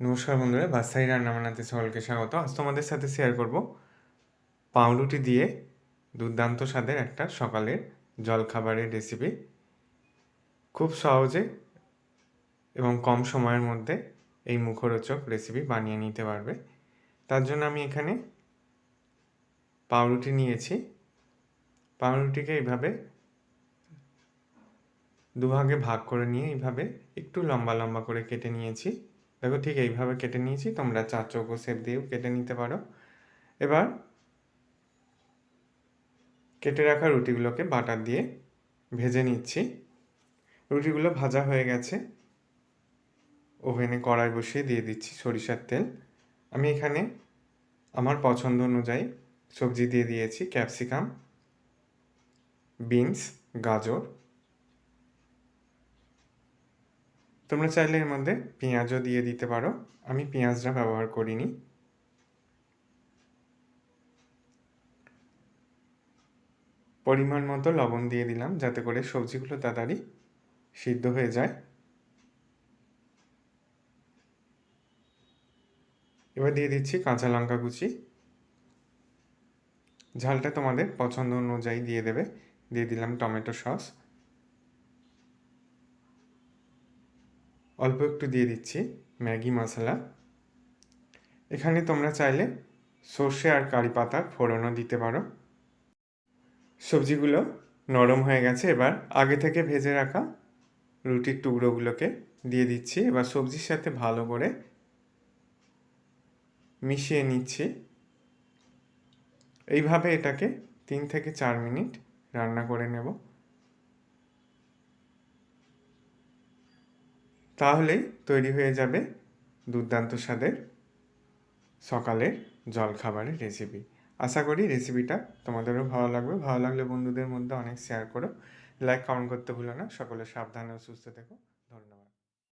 নমস্কার বন্ধুরা বাসাই রান্না বানাতে সকলকে স্বাগত। আজ তোমাদের সাথে শেয়ার করব পাউরুটি দিয়ে দুর্দান্ত স্বাদের একটা সকালের জলখাবারের রেসিপি খুব সহজে এবং কম সময়ের মধ্যে এই মুখরোচক রেসিপি বানিয়ে নিতে পারবে। তার জন্য আমি এখানে পাউরুটি নিয়েছি। পাউরুটিকে এইভাবে দুভাগে ভাগ করে নিয়ে এইভাবে একটু লম্বা লম্বা করে কেটে নিয়েছি। দেখো ঠিক এইভাবে কেটে নিয়েছি, তোমরা চার চৌকো শেপ দিয়েও কেটে নিতে পারো। এবার কেটে রাখা রুটিগুলোকে বাটার দিয়ে ভেজে নিচ্ছি। রুটিগুলো ভাজা হয়ে গেছে। ওভেনে কড়াই বসিয়ে দিয়ে দিচ্ছি সরিষার তেল। আমি এখানে আমার পছন্দ অনুযায়ী সবজি দিয়ে দিয়েছি ক্যাপসিকাম, বিনস, গাজর। তোমরা চাইলে এর মধ্যে পেঁয়াজও দিয়ে দিতে পারো। আমি পেঁয়াজটা ব্যবহার করিনি। পরিমাণ মতো লবণ দিয়ে দিলাম যাতে করে সবজিগুলো তাড়াতাড়ি সিদ্ধ হয়ে যায়। এবার দিয়ে দিচ্ছি কাঁচা লঙ্কা কুচি। ঝালটা তোমাদের পছন্দ অনুযায়ী দিয়ে দেবে। দিয়ে দিলাম টমেটো সস। অল্প একটু দিয়ে দিচ্ছি ম্যাগি মশলা। এখানে তোমরা চাইলে সর্ষে আর কারি পাতা ফোড়নও দিতে পারো। সবজিগুলো নরম হয়ে গেছে, এবার আগে থেকে ভেজে রাখা রুটির টুকরোগুলোকে দিয়ে দিচ্ছি। এবার সবজির সাথে ভালো করে মিশিয়ে নিচ্ছি। এইভাবে এটাকে তিন থেকে চার মিনিট রান্না করে নেব। তাহলেই তৈরি হয়ে যাবে দুর্দান্ত স্বাদের সকালের জলখাবারের রেসিপি আশা করি রেসিপিটা তোমাদেরও ভালো লাগবে। ভালো লাগলে বন্ধুদের মধ্যে অনেক শেয়ার করো। লাইক কমেন্ট করতে ভুলো না। সকলে সাবধানে ও সুস্থ থেকো।